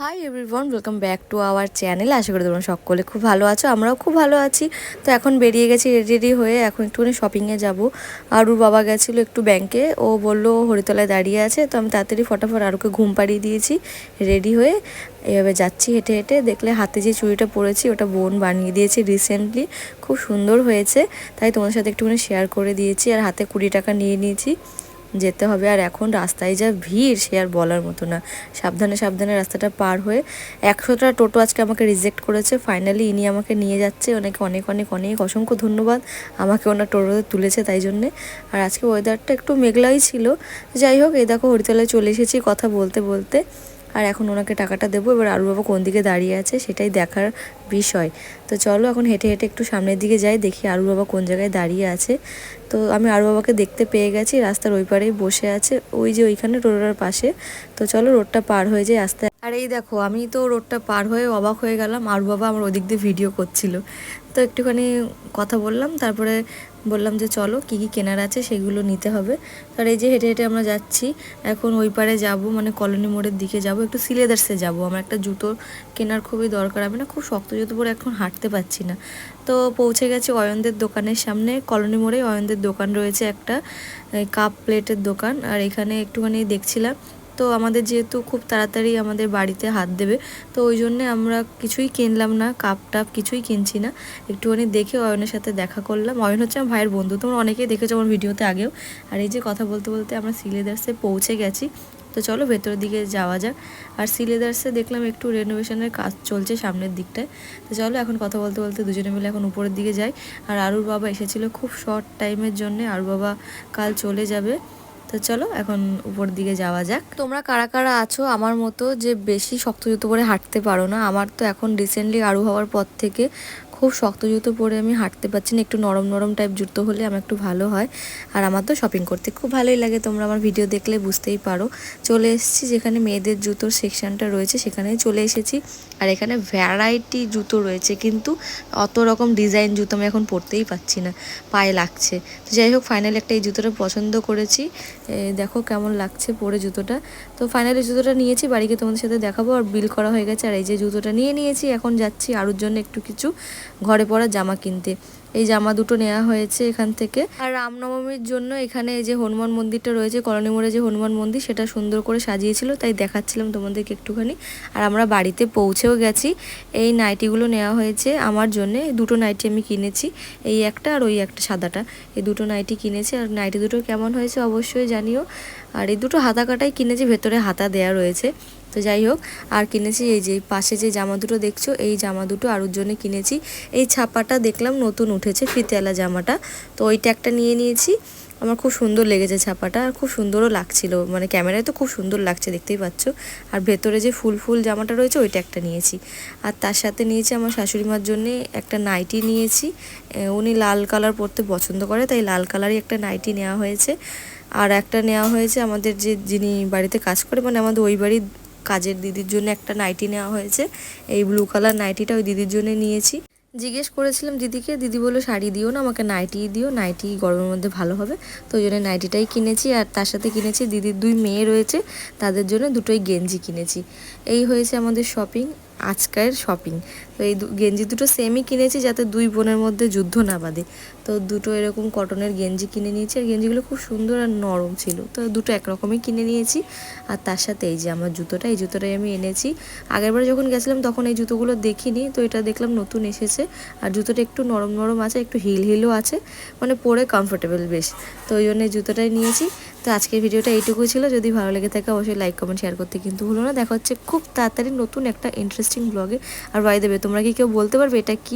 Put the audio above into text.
Hi everyone welcome back to our channel আশা করি তোমরা সকলে খুব ভালো আছো, আমরাও খুব ভালো আছি। তো এখন বেরিয়ে গেছি রেডি রেডি হয়ে এখন একটুখানি শপিংয়ে যাব। আরুর বাবা গেছিল একটু ব্যাংকে ও বলল হরিতলায় দাঁড়িয়ে আছে, তো আমি তাড়াতাড়ি ফটাফট আরুকে ঘুম পাড়িয়ে দিয়েছি রেডি হয়ে। এভাবে যাচ্ছি হেঁটে হেঁটে, দেখলে হাতে যে চুড়িটা পরেছি, ওটা বোন বানিয়ে দিয়েছে রিসেন্টলি খুব সুন্দর হয়েছে। তাই তোমাদের সাথে একটুখানি শেয়ার করে দিয়েছি, আর হাতে কুড়ি টাকা নিয়ে নিয়েছি। যেতে হবে। আর এখন রাস্তায় যা ভিড়, সে আর বলার মতো না। সাবধানে সাবধানে রাস্তাটা পার হয়ে একশোটা টোটো আজকে আমাকে রিজেক্ট করেছে। ফাইনালি ইনি আমাকে নিয়ে যাচ্ছে। ওনাকে অনেক অনেক অনেক অসংখ্য ধন্যবাদ। আমাকে ওনার টোটোতে তুলেছে তাই জন্যে। আর আজকে ওয়েদারটা একটু মেঘলাই ছিল। যাই হোক, এই দেখো হরিতলায় চলে এসেছি কথা বলতে বলতে। আর এখন ওনাকে টাকাটা দেবো। এবার আরু বাবা কোন দিকে দাঁড়িয়ে আছে সেটাই দেখার বিষয়। তো চলো এখন হেঁটে হেঁটে একটু সামনের দিকে যাই, দেখি আরু বাবা কোন জায়গায় দাঁড়িয়ে আছে। তো আমি আরু বাবাকে দেখতে পেয়ে গেছি, রাস্তার ওই পারেই বসে আছে, ওই যে ওইখানে রোডের পাশে। তো চলো রোডটা পার হয়ে যায় আস্তে আর এই দেখো, আমি তো রোডটা পার হয়ে অবাক হয়ে গেলাম আরু বাবা আমার ওদিক দিয়ে ভিডিও করছিল। তো একটুখানি কথা বললাম, তারপরে বললাম যে চলো কী কী কেনার আছে সেগুলো নিতে হবে। আর এই যে হেঁটে হেঁটে আমরা যাচ্ছি, এখন ওই পারে যাব মানে কলোনি মোড়ের দিকে যাব, একটু সিলেদার্সে যাব। আমার একটা জুতো কেনার খুবই দরকার, আমি না খুব শক্ত জুতো পরে এখন হাঁটতে পারছি না। তো পৌঁছে গেছি অয়নদের দোকানের সামনে, কলোনি মোড়ে অয়নদের দোকান রয়েছে একটা কাপ প্লেটের দোকান। আর এখানে একটুখানি দেখছিলাম তো আমাদের যেহেতু খুব তাড়াতাড়ি আমাদের বাড়িতে হাত দেবে, তো ওই জন্যে আমরা কিছুই কিনলাম না, কাপ টাপ কিছুই কিনছি না। একটুখানি দেখে অয়নের সাথে দেখা করলাম। অয়ন হচ্ছে আমার ভাইয়ের বন্ধু, তোমরা অনেকেই দেখেছ আমার ভিডিওতে আগেও। আর এই যে কথা বলতে বলতে আমরা সিলেদার্সে পৌঁছে গেছি। তো চলো ভেতরের দিকে যাওয়া যাক। আর সিলেদার্সে দেখলাম একটু রেনোভেশনের কাজ চলছে সামনের দিকটায়। তো চলো এখন কথা বলতে বলতে দুজনে মিলে এখন উপরের দিকে যাই। আর আরুর বাবা এসেছিল খুব শর্ট টাইমের জন্য। আরুর বাবা কাল চলে যাবে। তো চলো এখন উপর দিকে যাওয়া যাক। তোমরা কারা কারা আছো? আমার মতো যে বেশি শক্ত জুতো পরে হাঁটতে পারো না, আমার তো এখন রিসেন্টলি আরু হওয়ার পর থেকে খুব শক্ত জুতো পরে আমি হাঁটতে পারছি না, একটু নরম নরম টাইপ জুতো হলে আমার একটু ভালো হয়। আর আমার তো শপিং করতে খুব ভালোই লাগে, তোমরা আমার ভিডিও দেখলে বুঝতেই পারো। চলে এসেছি যেখানে মেয়েদের জুতোর সেকশনটা রয়েছে, সেখানেই চলে এসেছি। আর এখানে ভ্যারাইটি জুতো রয়েছে, কিন্তু অত রকম ডিজাইন জুতো আমি এখন পরতেই পাচ্ছি না, পায়ে লাগছে। তো যাই হোক ফাইনালি একটা এই জুতোটা পছন্দ করেছি। দেখো কেমন লাগছে পরে জুতোটা। তো ফাইনালি জুতোটা নিয়েছি, বাড়িকে তোমাদের সাথে দেখাবো, আর বিল করা হয়ে গেছে। আর এই যে জুতোটা নিয়ে নিয়েছি, এখন যাচ্ছি আরুর জন্য একটু কিছু ঘরে পরা জামা কিনতে। এই জামা দুটো নেওয়া হয়েছে এখান থেকে। আর রামনবমীর জন্য এখানে এই যে হনুমান মন্দিরটা রয়েছে, কলোনি মোড়ে যে হনুমান মন্দির, সেটা সুন্দর করে সাজিয়েছিল, তাই দেখাচ্ছিলাম তোমাদেরকে একটুখানি। আর আমরা বাড়িতে পৌঁছেও গেছি। এই নাইটিগুলো নেওয়া হয়েছে আমার জন্যে। দুটো নাইটি আমি কিনেছি, এই একটা আর ওই একটা সাদাটা। এই দুটো নাইটি কিনেছি, আর নাইটি দুটো কেমন হয়েছে অবশ্যই জানিও। আর এই দুটো হাতা কাটাই কিনেছি, ভেতরে হাতা দেয়া রয়েছে। তো যাই হোক, আর কিনেছি এই যে পাশে যে জামা দুটো দেখছ, এই জামা দুটো আরুর জন্য কিনেছি। এই ছাপাটা দেখলাম নতুন উঠেছে ফিতেলা জামাটা। তো ওইটা একটা নিয়ে নিয়েছি। আমার খুব সুন্দর লেগেছে ছাপাটা আর খুব সুন্দরও লাগছিল। মানে ক্যামেরায় তো খুব সুন্দর লাগছে, দেখতেই পাচ্ছ। আর ভেতরে যে ফুল ফুল জামাটা রয়েছে, ওইটা একটা নিয়েছি। আর তার সাথে নিয়েছি আমার শাশুড়ি মার জন্যে একটা নাইটি নিয়েছি। উনি লাল কালার পরতে পছন্দ করে, তাই লাল কালারই একটা নাইটি নেওয়া হয়েছে। আর একটা নেওয়া হয়েছে আমাদের যে যিনি বাড়িতে কাজ করে মানে আমাদের ওই বাড়ির কাজের দিদির জন্য একটা নাইটি নেওয়া হয়েছে। এই ব্লু কালার নাইটিটা ওই দিদির জন্য নিয়েছি। জিজ্ঞেস করেছিলাম, দিদিকে? দিদি বলল, শাড়ি দিও না, আমাকে নাইটি দিও, নাইটি গরমের মধ্যে ভালো হবে। তো ওই জন্য নাইটিটাই কিনেছি আর তার সাথে কিনেছি, দিদির দুই মেয়ে রয়েছে, তাদের জন্য দুটোই গেঞ্জি কিনেছি। এই হয়েছে আমাদের শপিং আজকের শপিং তো এই গেঞ্জি দুটো সেমই কিনেছি যাতে দুই বোনের মধ্যে যুদ্ধ না বাঁধে। তো দুটো এরকম কটনের গেঞ্জি কিনে নিয়েছি, আর গেঞ্জিগুলো খুব সুন্দর আর নরম ছিল। তো দুটো একরকমই কিনে নিয়েছি। আর তার সাথে এই যে আমার জুতোটা, এই জুতোটাই আমি এনেছি। আগেরবার যখন গেছিলাম তখন এই জুতোগুলো দেখিনি, তো এটা দেখলাম নতুন এসেছে। আর জুতোটা একটু নরম নরম আছে, একটু হিল হিলও আছে মানে পরে কমফোর্টেবল বেশ। তো ওই জন্য জুতোটাই নিয়েছি। তো আজকের ভিডিওটা এইটুকু ছিল। যদি ভালো লেগে থাকে অবশ্যই লাইক কমেন্ট শেয়ার করতে কিন্তু ভুলো না। দেখা হচ্ছে খুব তাড়াতাড়ি নতুন একটা ইন্টারেস্টিং ব্লগে আর বাই দেবে তোমরা কি কেউ বলতে পারবে এটা কি